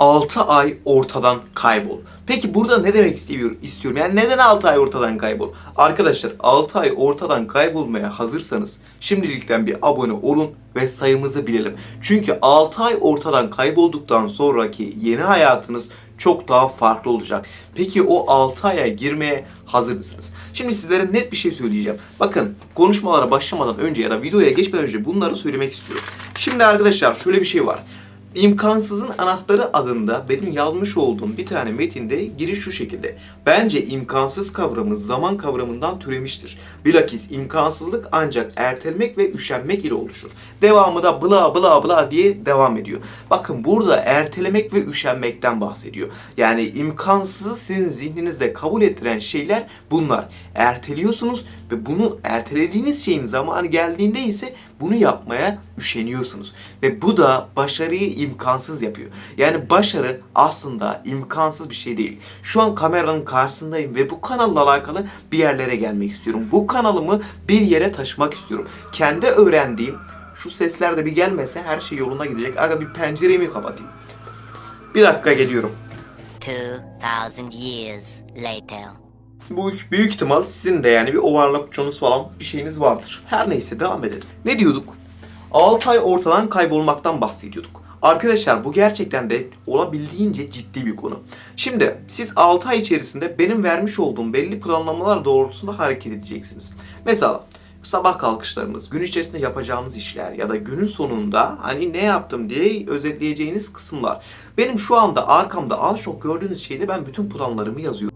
6 ay ortadan kaybol. Peki burada ne demek istiyor, istiyorum? Yani neden 6 ay ortadan kaybol? Arkadaşlar 6 ay ortadan kaybolmaya hazırsanız şimdilikten bir abone olun ve sayımızı bilelim. Çünkü 6 ay ortadan kaybolduktan sonraki yeni hayatınız çok daha farklı olacak. Peki o 6 aya girmeye hazır mısınız? Şimdi sizlere net bir şey söyleyeceğim. Bakın konuşmalara başlamadan önce ya da videoya geçmeden önce bunları söylemek istiyorum. Şimdi arkadaşlar şöyle bir şey var. İmkansızın anahtarı adında benim yazmış olduğum bir tane metinde giriş şu şekilde. Bence imkansız kavramı zaman kavramından türemiştir. Bilakis imkansızlık ancak ertelemek ve üşenmek ile oluşur. Devamı da bla bla bla diye devam ediyor. Bakın burada ertelemek ve üşenmekten bahsediyor. Yani imkansızı sizin zihninizde kabul ettiren şeyler bunlar. Erteliyorsunuz ve bunu ertelediğiniz şeyin zamanı geldiğinde ise bunu yapmaya üşeniyorsunuz. Ve bu da başarıyı imkansız yapıyor. Yani başarı aslında imkansız bir şey değil. Şu an kameranın karşısındayım ve bu kanalla alakalı bir yerlere gelmek istiyorum. Bu kanalımı bir yere taşımak istiyorum. Kendi öğrendiğim şu sesler de bir gelmese her şey yoluna gidecek. Aga bir pencereyi mi kapatayım? Bir dakika geliyorum. 2000 years later. Bu büyük ihtimal sizin de yani bir ovarlak uçunuz falan bir şeyiniz vardır. Her neyse devam edelim. Ne diyorduk? 6 ay ortadan kaybolmaktan bahsediyorduk. Arkadaşlar bu gerçekten de olabildiğince ciddi bir konu. Şimdi siz 6 ay içerisinde benim vermiş olduğum belli planlamalar doğrultusunda hareket edeceksiniz. Mesela sabah kalkışlarınız, gün içerisinde yapacağınız işler ya da günün sonunda hani ne yaptım diye özetleyeceğiniz kısımlar. Benim şu anda arkamda az çok gördüğünüz şeyde ben bütün planlarımı yazıyorum.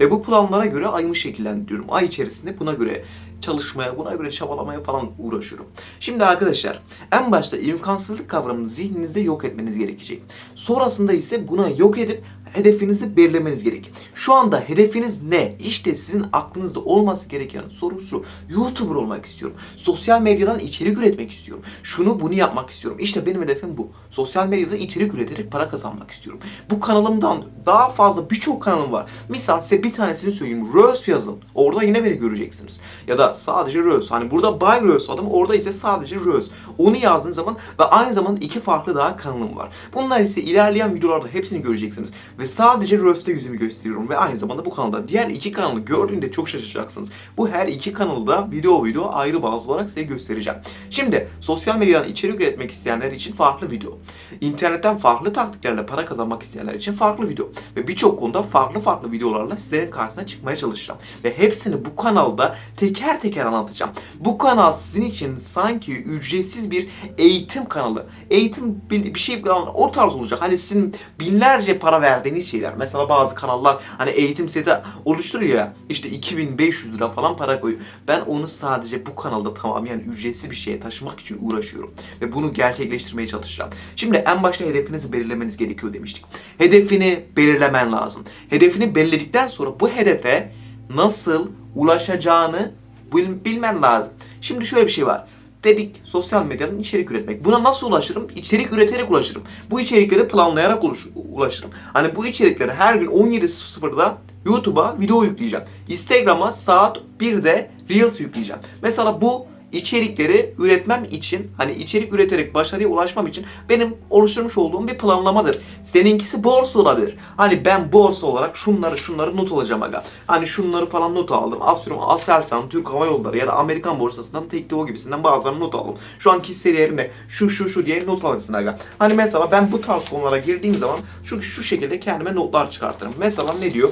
Ve bu planlara göre ayımı şekillendiriyorum. Ay içerisinde buna göre çalışmaya, buna göre çabalamaya falan uğraşıyorum. Şimdi arkadaşlar en başta imkansızlık kavramını zihninizde yok etmeniz gerekecek. Sonrasında ise buna yok edip hedefinizi belirlemeniz gerek. Şu anda hedefiniz ne? İşte sizin aklınızda olması gereken soru şu. YouTuber olmak istiyorum. Sosyal medyadan içerik üretmek istiyorum. Şunu bunu yapmak istiyorum. İşte benim hedefim bu. Sosyal medyada içerik üreterek para kazanmak istiyorum. Bu kanalımdan daha fazla birçok kanalım var. Misal size bir tanesini söyleyeyim. Röz yazın. Orada yine beni göreceksiniz. Ya da sadece Röz. Hani burada Bay Röz adım. Orada ise sadece Röz. Onu yazdığınız zaman ve aynı zamanda iki farklı daha kanalım var. Bunlar ise ilerleyen videolarda hepsini göreceksiniz. Ve sadece Röst'te yüzümü gösteriyorum ve aynı zamanda bu kanalda diğer iki kanalı gördüğünde çok şaşıracaksınız. Bu her iki kanalda video video ayrı bazı olarak size göstereceğim. Şimdi sosyal medyadan içerik üretmek isteyenler için farklı video. İnternetten farklı taktiklerle para kazanmak isteyenler için farklı video. Ve birçok konuda farklı farklı videolarla sizlerin karşısına çıkmaya çalışacağım. Ve hepsini bu kanalda teker teker anlatacağım. Bu kanal sizin için sanki ücretsiz bir eğitim kanalı. Eğitim bir şey o tarz olacak. Hani sizin binlerce para verdiğiniz şeyler. Mesela bazı kanallar hani eğitim seti oluşturuyor ya. İşte 2500 lira falan para koyuyor. Ben onu sadece bu kanalda tamamen ücretsiz bir şeye taşımak için uğraşıyorum. Ve bunu gerçekleştirmeye çalışacağım. Şimdi en başta hedefinizi belirlemeniz gerekiyor demiştik. Hedefini belirlemen lazım. Hedefini belirledikten sonra bu hedefe nasıl ulaşacağını bil- bilmen lazım. Şimdi şöyle bir şey var. Dedik sosyal medyadan içerik üretmek. Buna nasıl ulaşırım? İçerik üreterek ulaşırım. Bu içerikleri planlayarak ulaş- ulaşırım. Hani bu içerikleri her gün 17.00'da YouTube'a video yükleyeceğim. Instagram'a saat 1'de Reels yükleyeceğim. Mesela bu içerikleri üretmem için hani içerik üreterek başarıya ulaşmam için benim oluşturmuş olduğum bir planlamadır. Seninkisi borsa olabilir. Hani ben borsa olarak şunları şunları not alacağım aga. Hani şunları falan not aldım. Atıyorum Aselsan, Türk Hava Yolları ya da Amerikan borsasından Tekno gibisinden bazılarını not aldım. Şu anki hisse değerimle şu şu şu diye not alırsın aga. Hani mesela ben bu tarz konulara girdiğim zaman şu şu şekilde kendime notlar çıkartırım. Mesela ne diyor?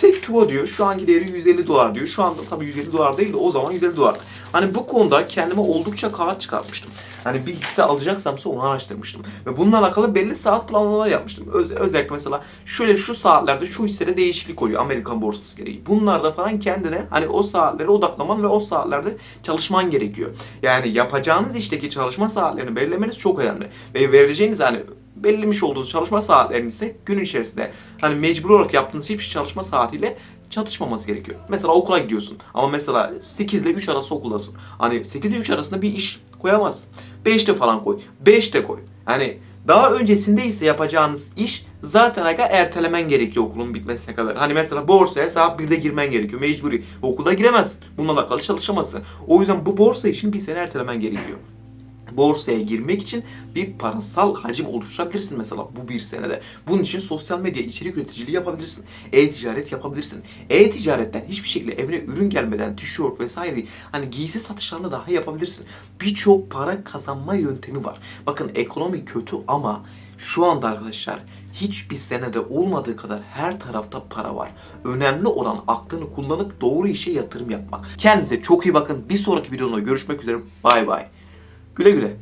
Tek Tuvo diyor şu anki değeri 150 dolar diyor. Şu anda tabii 150 dolar değil de o zaman 150 dolar. Hani bu konuda kendime oldukça kağıt çıkartmıştım. Hani bir hisse alacaksamsa onu araştırmıştım. Ve bununla alakalı belli saat planlamalar yapmıştım. Öz, özellikle mesela şöyle şu saatlerde şu hissede değişiklik oluyor Amerikan borsası gereği. Bunlarda falan kendine hani o saatlere odaklaman ve o saatlerde çalışman gerekiyor. Yani yapacağınız işteki çalışma saatlerini belirlemeniz çok önemli. Ve vereceğiniz hani belirlemiş olduğunuz çalışma saatlerinin ise gün içerisinde hani mecbur olarak yaptığınız hiçbir çalışma saatiyle çatışmaması gerekiyor. Mesela okula gidiyorsun ama mesela 8 ile 3 arası okuldasın. Hani 8 ile 3 arasında bir iş koyamazsın. 5'te falan koy. 5'te koy. Hani daha öncesinde ise yapacağınız iş zaten aga ertelemen gerekiyor okulun bitmesine kadar. Hani mesela borsaya saat 1'de girmen gerekiyor. Mecburi. Okulda giremezsin. Bununla alakalı çalışamazsın. O yüzden bu borsa için bir sene ertelemen gerekiyor. Borsaya girmek için bir parasal hacim oluşturabilirsin mesela bu bir senede. Bunun için sosyal medya içerik üreticiliği yapabilirsin. E-ticaret yapabilirsin. E-ticaretten hiçbir şekilde evine ürün gelmeden tişört vesaire hani giysi satışlarını daha yapabilirsin. Birçok para kazanma yöntemi var. Bakın ekonomi kötü ama şu anda arkadaşlar hiçbir senede olmadığı kadar her tarafta para var. Önemli olan aklını kullanıp doğru işe yatırım yapmak. Kendinize çok iyi bakın. Bir sonraki videomda görüşmek üzere. Bay bay. Güle güle.